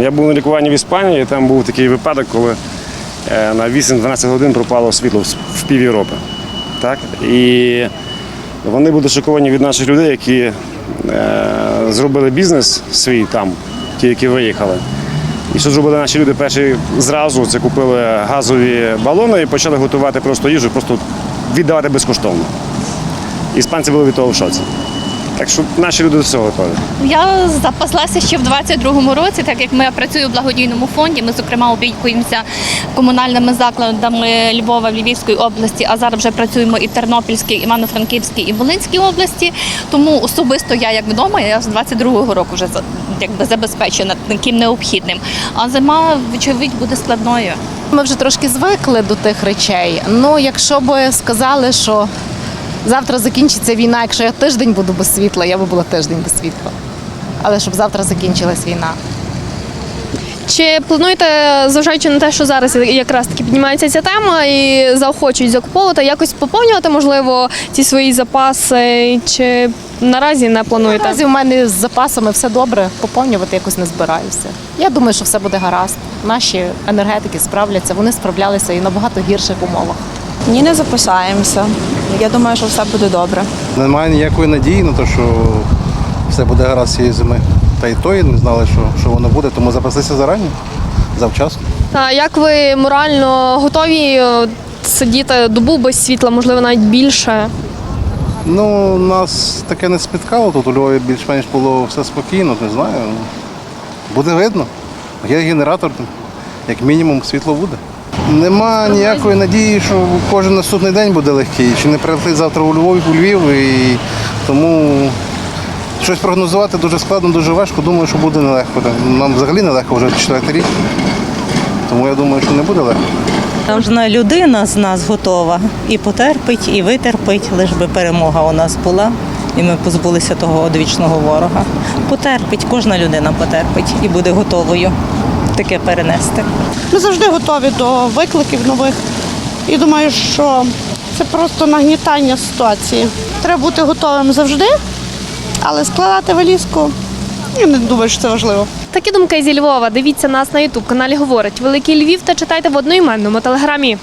Я був на лікуванні в Іспанії, і там був такий випадок, коли е, на 8-12 годин пропало світло в- пів Європи. Так? І вони були шоковані від наших людей, які е, зробили бізнес свій там, ті, які виїхали. І що зробили наші люди? Перші зразу це купили газові балони і почали готувати просто їжу, просто віддавати безкоштовно. Іспанці були від того в шоці. Так що наші люди до цього готові. Я запаслася ще в 22-му році, так як ми працюю в благодійному фонді. Ми, зокрема, опікуємося комунальними закладами Львова, Львівської області, а зараз вже працюємо і в Тернопільській, Івано-Франківській і Волинській області. Тому особисто я як вдома, я з 22-го року вже якби забезпечена таким необхідним. А зима, вочевидь, буде складною. Ми вже трошки звикли до тих речей. Ну, якщо б сказали, що завтра закінчиться війна, якщо я тиждень буду без світла, я би була тиждень без світла. Але щоб завтра закінчилась війна. Чи плануєте, зважаючи на те, що зараз якраз таки піднімається ця тема і заохочують закуповувати, якось поповнювати, можливо, ці свої запаси, чи наразі не плануєте? Наразі в мене з запасами все добре, поповнювати якось не збираюся. Я думаю, що все буде гаразд. Наші енергетики справляться, вони справлялися і на багато гірших умовах. Ні, не запасаємося. Я думаю, що все буде добре. Немає ніякої надії на те, що все буде гаразд цієї зими. Та й тої не знали, що, що воно буде, тому запаслися зарані, завчасно. А як ви морально готові е, сидіти добу без світла, можливо, навіть більше? Ну, нас таке не спіткало, тут у Львові більш-менш було все спокійно, не знаю. Буде видно. Є генератор, як мінімум світло буде. Нема ніякої надії, що кожен наступний день буде легкий. Чи не прилетить завтра у Львів, у Львів, і тому щось прогнозувати дуже складно, дуже важко. Думаю, що буде нелегко. Нам взагалі нелегко вже четвертий рік. Тому я думаю, що не буде легко. Кожна людина з нас готова і потерпить, і витерпить, лиш би перемога у нас була, і ми позбулися того одвічного ворога. Потерпить, кожна людина потерпить і буде готовою таке перенести. Ми завжди готові до викликів нових. І думаю, що це просто нагнітання ситуації. Треба бути готовим завжди, але складати валізку, я не думаю, що це важливо. Такі думки зі Львова. Дивіться нас на Ютуб каналі Говорить Великий Львів та читайте в одноіменному телеграмі.